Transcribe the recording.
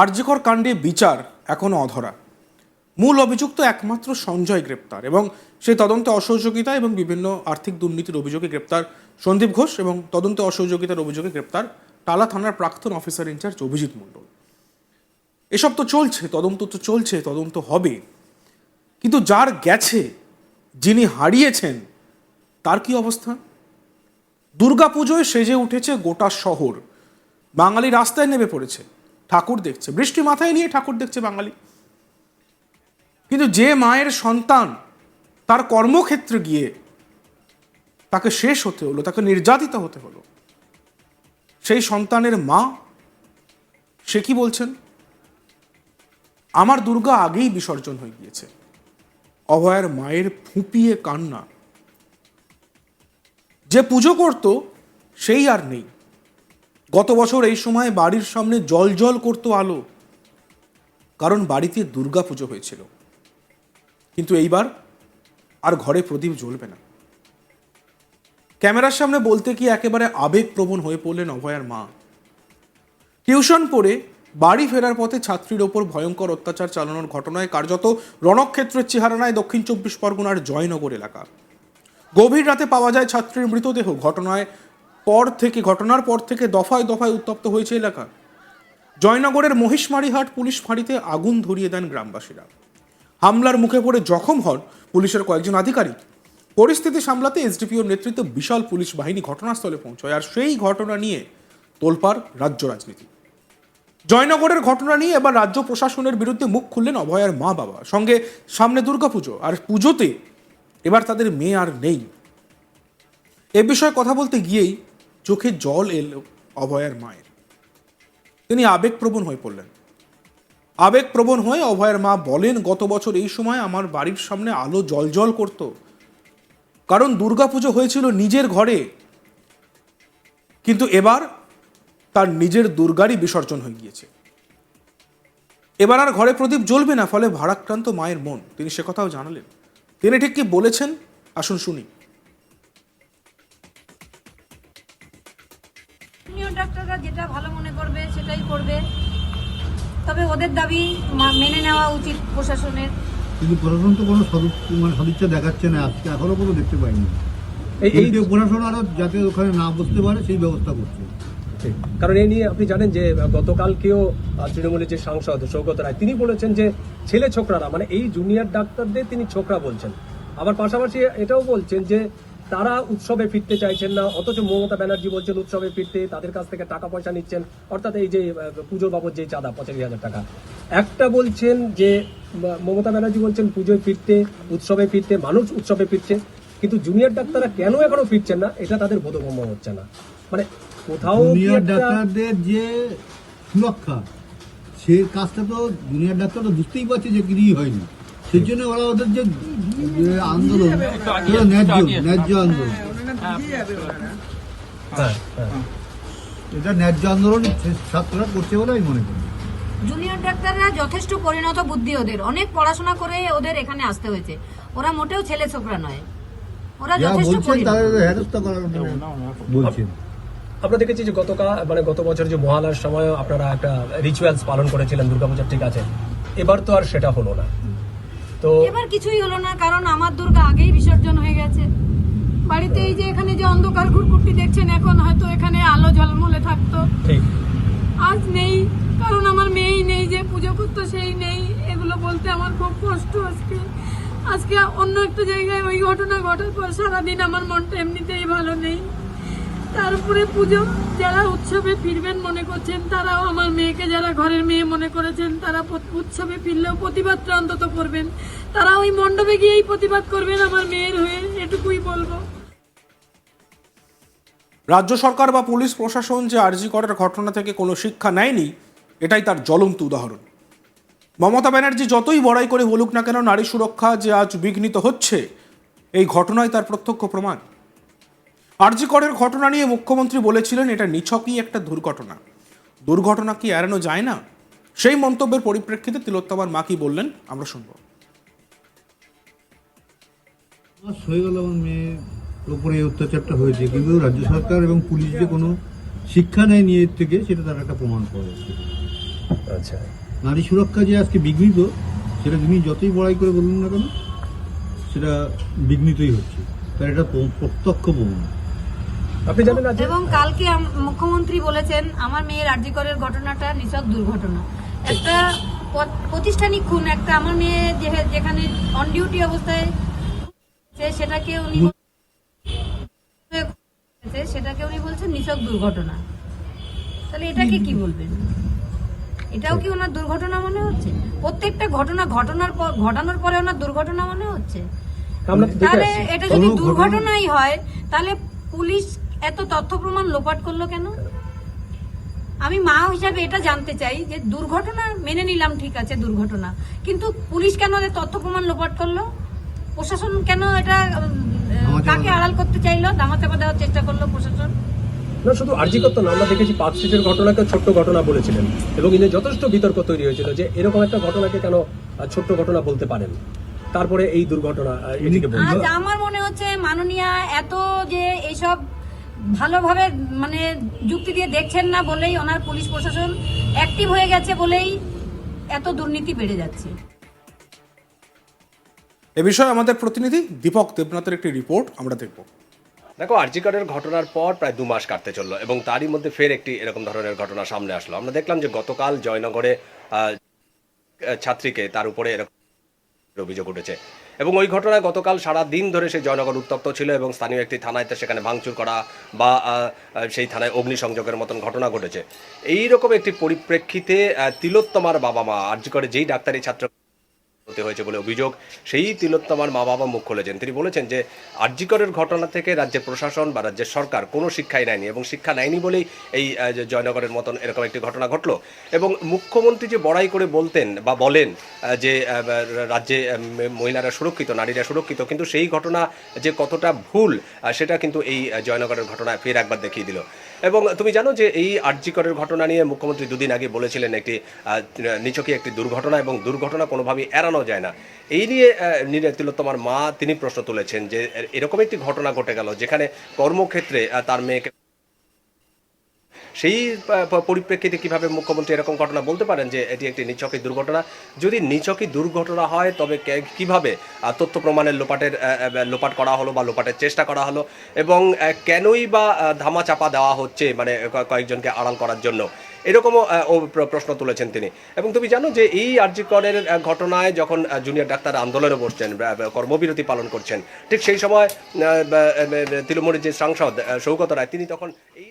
আরজিকর কাণ্ডে বিচার এখনও অধরা। মূল অভিযুক্ত একমাত্র সঞ্জয় গ্রেপ্তার এবং সেই তদন্তে অসহযোগিতা এবং বিভিন্ন আর্থিক দুর্নীতির অভিযোগে গ্রেপ্তার সন্দীপ ঘোষ এবং তদন্তে অসহযোগিতার অভিযোগে গ্রেপ্তার টালা থানার প্রাক্তন অফিসার ইনচার্জ অভিজিৎ মণ্ডল। এসব তো চলছে, তদন্ত তো চলছে, তদন্ত হবে। কিন্তু যার গেছে, যিনি হারিয়েছেন, তার কি অবস্থা? দুর্গাপুজোয় সেজে উঠেছে গোটা শহর। বাঙালি রাস্তায় নেমে পড়েছে। ঠাকুর দেখছে। বৃষ্টি মাথায় নিয়ে ঠাকুর দেখছে বাঙালি। কিন্তু যে মায়ের সন্তান তার কর্মক্ষেত্রে গিয়ে তাকে শেষ হতে হলো, তাকে নির্যাতিত হতে হলো, সেই সন্তানের মা, সে কি বলছেন? আমার দুর্গা আগেই বিসর্জন হয়ে গিয়েছে। অভয়ের মায়ের ফুঁপিয়ে কান্না। যে পুজো করত, সেই আর নেই। গত বছর এই সময় বাড়ির সামনে জল জল করতো আলো, কারণ বাড়িতে দুর্গা পুজো হয়েছিল। কিন্তু এইবার আর ঘরে প্রদীপ জ্বলবে না। ক্যামেরার সামনে বলতে কি একেবারে আবেগপ্রবণ হয়ে পড়লেন অভয়ার মা। টিউশন পড়ে বাড়ি ফেরার পথে ছাত্রীর ওপর ভয়ঙ্কর অত্যাচার চালানোর ঘটনায় কার্যত রণক্ষেত্রের চেহারা নেয় দক্ষিণ চব্বিশ পরগনার জয়নগর এলাকা। গভীর রাতে পাওয়া যায় ছাত্রীর মৃতদেহ। ঘটনায় পর থেকে, ঘটনার পর থেকে দফায় দফায় উত্তপ্ত হয়েছে এলাকা। জয়নগরের মহিষমারিহাট পুলিশ ফাঁড়িতে আগুন ধরিয়ে দেন গ্রামবাসীরা। হামলার মুখে পড়ে জখম হন পুলিশের কয়েকজন আধিকারিক। পরিস্থিতি সামলাতে এসডিপিওর নেতৃত্বে বিশাল পুলিশ বাহিনী ঘটনাস্থলে পৌঁছয় আর সেই ঘটনা নিয়ে তোলপাড় রাজ্য রাজনীতি। জয়নগরের ঘটনা নিয়ে এবার রাজ্য প্রশাসনের বিরুদ্ধে মুখ খুললেন অভয়ার মা বাবা। সঙ্গে সামনে দুর্গাপুজো আর পুজোতে এবার তাদের মেয়ে আর নেই। এ বিষয়ে কথা বলতে গিয়েই চোখে জল এলো অভয়ার মায়ের। তিনি আবেগপ্রবণ হয়ে পড়লেন। আবেগপ্রবণ হয়ে অভয়ের মা বলেন, গত বছর এই সময় আমার বাড়ির সামনে আলো জল জল করত। কারণ দুর্গাপুজো হয়েছিল নিজের ঘরে। কিন্তু এবার তার নিজের দুর্গারই বিসর্জন হয়ে গিয়েছে। এবার আর ঘরে প্রদীপ জ্বলবে না, ফলে ভারাক্রান্ত মায়ের মন। তিনি সে কথাও জানালেন। তিনি ঠিক কি বলেছেন? আসুন শুনি। করবে সেটাই করবে। তবে ওদের দাবি মেনে নেওয়া উচিত প্রশাসনের। কিন্তু প্রশাসন তো কোনো মানে সদিচ্ছা দেখাচ্ছে না। আজকে এখনও কোনো দেখতে পাইনি। এই এই এই প্রশাসন আরও যাতে ওখানে না বসতে পারে সেই ব্যবস্থা করছে। ঠিক। কারণ এই নিয়ে আপনি জানেন যে গতকালকেও তৃণমূলের যে সাংসদ সৌগত রায় তিনি বলেছেন যে ছেলে ছোকরারা মানে এই জুনিয়র ডাক্তারদের তিনি ছোকরা বলছেন। আবার পাশাপাশি এটাও বলছেন যে তারা উৎসবে ফিরতে চাইছেন না অথচ মমতা ব্যানার্জি বলছেন উৎসবে ফিরতে তাদের কাছ থেকে টাকা পয়সা নিচ্ছেন অর্থাৎ এই যে পুজোর বাবদ যে চাঁদা পঁচাশি হাজার টাকা। একটা বলছেন যে মমতা ব্যানার্জি বলছেন পুজোয় ফিরতে উৎসবে ফিরতে মানুষ উৎসবে ফিরছে কিন্তু জুনিয়র ডাক্তাররা কেন এখনও ফিরছেন না? এটা তাদের বোধগম্য হচ্ছে না। মানে কোথাও জুনিয়র ডাক্তারদের যে সুরক্ষা সে কাজটা তো জুনিয়র ডাক্তার তো বুঝতেই পারছে যে কিছুই হয়নি। সেই জন্য ওরা ওদের যে যে আন্দোলন সেটা ন্যায্য ন্যায্য আন্দোলন। হ্যাঁ হ্যাঁ। এটা ন্যায্য আন্দোলন ছাত্ররা করছে বলে আমি মনে করি। জুনিয়র ডাক্তাররা যথেষ্ট পরিণত বুদ্ধি ওদের। অনেক পড়াশোনা করে ওদের এখানে আসতে হয়েছে। ওরা মোটেও ছেলে ছোকরা নয়। ওরা যথেষ্ট বলছেন আমরা দেখেছি যে গতকাল মানে গত বছর যে মহালয়ার সময় আপনারা একটা রিচুয়ালস পালন করেছিলেন দুর্গাপূজার ঠিক আছে। এবার তো আর সেটা হলো না। তো এবার কিছুই হলো না কারণ আমার দুর্গা আগেই বিসর্জন হয়ে গেছে। বাড়িতে এই যে এখানে যে অন্ধকার ঘুরকুট্টি দেখছেন এখন হয়তো এখানে আলো ঝলমলে থাকতো। ঠিক। আজ নেই কারণ আমার মেয়েই নেই যে পুজো করতো সেই নেই। এগুলো বলতে আমার খুব কষ্ট আজকে। আজকে অন্য একটা জায়গায় ওই ঘটনা ঘটার পর সারাদিন আমার মনটা এমনিতেই ভালো নেই। তারপরে পুজো, যারা উৎসবে ফিরবেন মনে করছেন তারাও আমার মেয়েকে, যারা ঘরের মেয়ে মনে করেছেন তারা উৎসবে ফিরলেও প্রতিবাদটা অন্তত করবেন। তারা ওই মণ্ডপে গিয়েই প্রতিবাদ করবেন আমার মেয়ের হয়ে, এটুকুই বলব। রাজ্য সরকার বা পুলিশ প্রশাসন যে আর্জি করার ঘটনা থেকে কোনো শিক্ষা নেয়নি, এটাই তার জ্বলন্ত উদাহরণ। মমতা ব্যানার্জি যতই বড়াই করে বলুক না কেন, নারী সুরক্ষা যে আজ বিঘ্নিত হচ্ছে, এই ঘটনায় তার প্রত্যক্ষ প্রমাণ। আরজি করের ঘটনা নিয়ে মুখ্যমন্ত্রী বলেছিলেন এটা নিছকই একটা দুর্ঘটনা। দুর্ঘটনা কি এড়ানো যায় না? সেই মন্তব্যের পরিপ্রেক্ষিতে তিলোত্তমার মা কি বললেন আমরা শুনব। হয়ে গেল আমার মেয়ের ওপরে এই অত্যাচারটা হয়েছে কিন্তু রাজ্য সরকার এবং পুলিশ যে কোনো শিক্ষা নেয় নিয়ে এর থেকে সেটা তার একটা প্রমাণ পাওয়া যাচ্ছে। আচ্ছা। নারী সুরক্ষা যে আজকে বিঘ্নিত সেটা তিনি যতই বড়াই করে বলুন না কেন সেটা বিঘ্নিতই হচ্ছে। তার এটা প্রত্যক্ষ প্রমাণ। আপনি এবং কালকে মুখ্যমন্ত্রী বলেছেন আমার মেয়ের আর্যিকরের ঘটনাটা নিছক দুর্ঘটনা। একটা প্রতিষ্ঠানিক খুন একটা আমার মেয়ে যেখানে অন ডিউটি অবস্থায় সে সেটাকে উনি সেটাকে উনি বলছেন নিছক দুর্ঘটনা। তাহলে এটাকে কি বলবেন? এটাও কি ওনার দুর্ঘটনা মনে হচ্ছে? প্রত্যেকটা ঘটনা ঘটনার পর ঘটানোর পরে ওনার দুর্ঘটনা মনে হচ্ছে? তাহলে এটা যদি দুর্ঘটনাই হয় তাহলে পুলিশ এত তথ্য প্রমাণ লোপাট করল কেন? আমি মা হিসাবে এটা জানতে চাই যে দুর্ঘটনা মেনে নিলাম ঠিক আছে দুর্ঘটনা কিন্তু পুলিশ কেন তথ্য প্রমাণ লোপাট করল? প্রশাসন কেন এটা কাকে আড়াল করতে চাইলো? দামাচাপা দেওয়ার চেষ্টা করল প্রশাসন? না শুধু আর্জি করতো না আমরা দেখেছি স্ট্রিটের ঘটনাকে ছোট্ট ঘটনা বলেছিলেন এবং ইনি যথেষ্ট বিতর্ক তৈরি হয়েছিল যে এরকম একটা ঘটনাকে কেন ছোট্ট ঘটনা বলতে পারেন। তারপরে এই দুর্ঘটনা আমার মনে হচ্ছে মাননীয়া এত যে এইসব ভালোভাবে মানে যুক্তি দিয়ে দেখছেন না বলেই ওনার পুলিশ প্রশাসন অ্যাক্টিভ হয়ে গেছে বলেই এত দুর্নীতি বেড়ে যাচ্ছে। এ বিষয়ে আমাদের প্রতিনিধি দীপক দেবনাথের একটি রিপোর্ট আমরা দেখব। দেখো আরজিকরের ঘটনার পর প্রায় দু মাস কাটতে চলল এবং তারই মধ্যে ফের একটি এরকম ধরনের ঘটনা সামনে আসলো। আমরা দেখলাম যে গতকাল জয়নগরে আহ, ছাত্রীকে তার উপরে এরকম অভিযোগ উঠেছে। এবং ওই ঘটনায় গতকাল সারা দিন ধরে সেই জয়নগর উত্তপ্ত ছিল এবং স্থানীয় একটি থানায় সেখানে ভাঙচুর করা বা সেই থানায় অগ্নিসংযোগের মতন ঘটনা ঘটেছে। এই রকম একটি পরিপ্রেক্ষিতে তিলোত্তমার বাবা মা আরজিকরে যেই ডাক্তারি ছাত্র হতে হয়েছে বলে অভিযোগ। সেই তিলোত্তমার মা বাবা মুখ খুলেছেন। তিনি বলেছেন যে আর্যিকরের ঘটনা থেকে রাজ্যের প্রশাসন বা রাজ্যের সরকার কোনো শিক্ষাই নেয়নি এবং শিক্ষা নেয়নি বলেই এই জয়নগরের মতন এরকম একটি ঘটনা ঘটলো। এবং মুখ্যমন্ত্রী যে বড়াই করে বলতেন বা বলেন যে রাজ্যে মহিলারা সুরক্ষিত, নারীরা সুরক্ষিত, কিন্তু সেই ঘটনা যে কতটা ভুল সেটা কিন্তু এই জয়নগরের ঘটনায় ফের একবার দেখিয়ে দিল। এবং তুমি জানো যে এই আর্যিকরের ঘটনা নিয়ে মুখ্যমন্ত্রী দুদিন আগে বলেছিলেন একটি নিচকি একটি দুর্ঘটনা এবং দুর্ঘটনা কোনোভাবেই এড়ানো যায় না। এই নিয়ে নিরে তিলোত্তমার মা তিনি প্রশ্ন তুলেছেন যে এর- এরকম একটি ঘটনা ঘটে গেল যেখানে কর্মক্ষেত্রে তার মেয়েকে সেই পরিপ্রেক্ষিতে কীভাবে মুখ্যমন্ত্রী এরকম ঘটনা বলতে পারেন যে এটি একটি নিছকই দুর্ঘটনা? যদি নিছকই দুর্ঘটনা হয়, তবে কীভাবে তথ্য প্রমাণের লোপাটের লোপাট করা হলো বা লোপাটের চেষ্টা করা হলো? এবং কেনই বা ধামা চাপা দেওয়া হচ্ছে মানে কয়েকজনকে আড়াল করার জন্য? এরকমও প্রশ্ন তুলেছেন তিনি। এবং তুমি জানো যে এই আর্যিকরের ঘটনায় যখন জুনিয়র ডাক্তার আন্দোলনে বসছেন কর্মবিরতি পালন করছেন, ঠিক সেই সময় তৃণমূলের যে সাংসদ সৌগত রায়, তিনি তখন এই